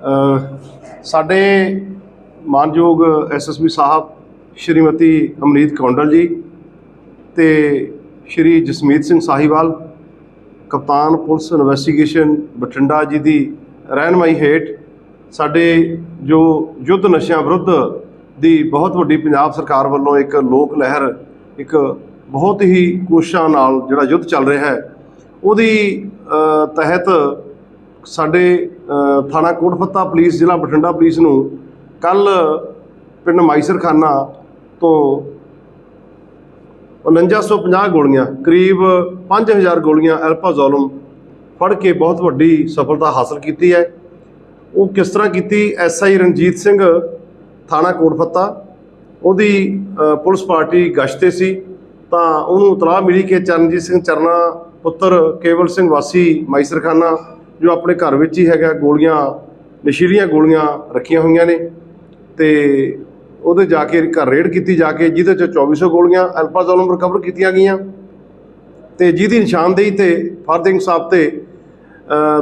ਸਾਡੇ ਮਾਨਯੋਗ ਐਸਐਸਪੀ ਸਾਹਿਬ ਸ਼੍ਰੀਮਤੀ ਅਮਰੀਤ ਕੌਂਡਲ ਜੀ ਤੇ ਸ਼੍ਰੀ ਜਸਮੀਤ ਸਿੰਘ ਸਾਹੀਵਾਲ, ਕਪਤਾਨ ਪੁਲਿਸ ਇਨਵੈਸਟੀਗੇਸ਼ਨ ਬਠਿੰਡਾ ਜੀ ਦੀ ਰਹਿਨਮਾਈ ਹੇਠ ਸਾਡੇ ਜੋ ਯੁੱਧ ਨਸ਼ਿਆਂ ਵਿਰੁੱਧ ਦੀ ਬਹੁਤ ਵੱਡੀ ਪੰਜਾਬ ਸਰਕਾਰ ਵੱਲੋਂ ਇੱਕ ਲੋਕ ਲਹਿਰ, ਇੱਕ ਬਹੁਤ ਹੀ ਕੋਸ਼ਿਸ਼ਾਂ ਨਾਲ ਜਿਹੜਾ ਯੁੱਧ ਚੱਲ ਰਿਹਾ ਹੈ, ਉਹਦੀ ਤਹਿਤ ਸਾਡੇ ਥਾਣਾ ਕੋਟਫੱਤਾ ਪੁਲਿਸ, ਜ਼ਿਲ੍ਹਾ ਬਠਿੰਡਾ ਪੁਲਿਸ ਨੂੰ ਕੱਲ ਪਿੰਡ ਮਾਈਸਰਖਾਨਾ ਤੋਂ 4950 ਗੋਲੀਆਂ, ਕਰੀਬ 5000 ਗੋਲੀਆਂ ਐਲਪਾਜ਼ੋਲਮ ਫੜ ਕੇ ਬਹੁਤ ਵੱਡੀ ਸਫਲਤਾ ਹਾਸਲ ਕੀਤੀ ਹੈ। ਉਹ ਕਿਸ ਤਰ੍ਹਾਂ ਕੀਤੀ? ਐਸਆਈ ਰਣਜੀਤ ਸਿੰਘ, ਥਾਣਾ ਕੋਟਫੱਤਾ ਉਹਦੀ ਪੁਲਿਸ ਪਾਰਟੀ ਗਸ਼ਤ ਤੇ ਸੀ। ਤਾਂ ਉਹਨੂੰ ਇਤਲਾਹ ਮਿਲੀ ਕਿ ਚਰਨਜੀਤ ਸਿੰਘ ਚਰਨਾ ਪੁੱਤਰ ਕੇਵਲ ਸਿੰਘ ਵਾਸੀ ਮਾਈਸਰਖਾਨਾ ਜੋ ਆਪਣੇ ਘਰ ਵਿੱਚ ਹੀ ਹੈਗਾ, ਗੋਲੀਆਂ, ਨਸ਼ੀਲੀਆਂ ਗੋਲੀਆਂ ਰੱਖੀਆਂ ਹੋਈਆਂ ਨੇ ਤੇ ਉਹਦੇ ਜਾ ਕੇ ਘਰ ਰੇਡ ਕੀਤੀ ਜਾ ਕੇ, ਜਿਹਦੇ ਚ 2400 ਗੋਲੀਆਂ ਐਲਪਾਜ਼ੋਲਮ ਰਿਕਵਰ ਕੀਤੀਆਂ ਗਈਆਂ ਤੇ ਜਿਹਦੀ ਨਿਸ਼ਾਨਦੇਹੀ ਤੇ ਫਰਦਿੰਗ ਸਾਹਿਬ ਤੇ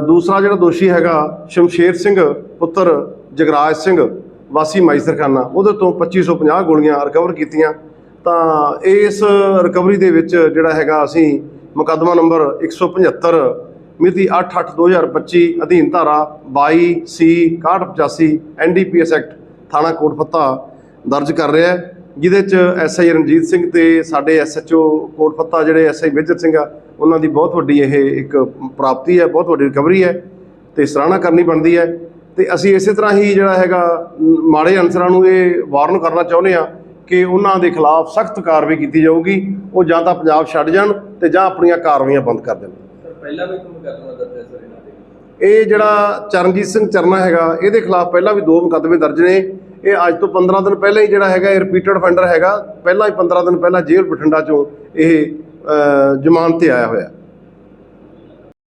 ਦੂਸਰਾ ਜਿਹੜਾ ਦੋਸ਼ੀ ਹੈਗਾ, ਸ਼ਮਸ਼ੇਰ ਸਿੰਘ ਪੁੱਤਰ ਜਗਰਾਜ ਸਿੰਘ, ਵਾਸੀ ਮਾਈਸਰਖਾਨਾ ਉਹਦੇ ਤੋਂ 2550 ਗੋਲੀਆਂ ਰਿਕਵਰ ਕੀਤੀਆਂ। ਤਾਂ ਇਸ ਰਿਕਵਰੀ ਦੇ ਵਿੱਚ ਜਿਹੜਾ ਹੈਗਾ, ਅਸੀਂ ਮੁਕੱਦਮਾ ਨੰਬਰ 175 ਮਿਤੀ 8/8/2025 ਅਧੀਨ ਧਾਰਾ 22 ਸੀ 6185 ਐਨਡੀਪੀਐਸ ਐਕਟ ਥਾਣਾ ਕੋਟਪੱਤਾ ਦਰਜ ਕਰ ਰਿਹਾ ਹੈ, ਜਿਹਦੇ ਚ ਐਸਆਈ ਰਣਜੀਤ ਸਿੰਘ ਤੇ ਸਾਡੇ ਐਸਐਚਓ ਕੋਟਪੱਤਾ ਜਿਹੜੇ ਐਸਆਈ ਮੇਜਰ ਸਿੰਘ ਆ, ਉਹਨਾਂ ਦੀ ਬਹੁਤ ਵੱਡੀ ਇਹ ਇੱਕ ਪ੍ਰਾਪਤੀ ਹੈ, ਬਹੁਤ ਵੱਡੀ ਰਿਕਵਰੀ ਹੈ ਤੇ ਸਰਾਹਨਾ ਕਰਨੀ ਬਣਦੀ ਹੈ। ਤੇ ਅਸੀਂ ਇਸੇ ਤਰ੍ਹਾਂ ਹੀ ਜਿਹੜਾ ਹੈਗਾ ਮਾੜੇ ਅਨਸਰਾਂ ਨੂੰ ਇਹ ਵਾਰਨ ਕਰਨਾ ਚਾਹੁੰਦੇ ਆ ਕਿ ਉਹਨਾਂ ਦੇ ਖਿਲਾਫ ਸਖਤ ਕਾਰਵਾਈ ਕੀਤੀ ਜਾਊਗੀ, ਉਹ ਜਾਂ ਤਾਂ ਪੰਜਾਬ ਛੱਡ ਜਾਣ ਤੇ ਜਾਂ ਆਪਣੀਆਂ ਕਾਰਵਾਈਆਂ ਬੰਦ ਕਰ ਦੇਣ। ਪਹਿਲਾਂ ਵੀ ਕੋਈ ਮੁਕੱਦਮਾ ਦਰਜ ਹੈ ਸਰ ਇਹਨਾਂ ਤੇ ਇਹ ਜਿਹੜਾ ਚਰਨਜੀਤ ਸਿੰਘ ਚਰਨਾ ਹੈਗਾ ਇਹਦੇ ਖਿਲਾਫ ਪਹਿਲਾਂ ਵੀ ਦੋ ਮੁਕੱਦਮੇ ਦਰਜ ਨੇ। ਇਹ ਅੱਜ ਤੋਂ 15 ਦਿਨ ਪਹਿਲਾਂ ਹੀ ਜਿਹੜਾ ਹੈਗਾ ਇਹ ਰਿਪੀਟਡ ਫੈਂਡਰ ਹੈਗਾ। ਪਹਿਲਾਂ ਹੀ 15 ਦਿਨ ਪਹਿਲਾਂ ਜੇਲ੍ਹ ਬਠਿੰਡਾ ਚੋਂ ਇਹ ਅ, ਜ਼ਮਾਨਤ ਤੇ ਆਇਆ ਹੋਇਆ।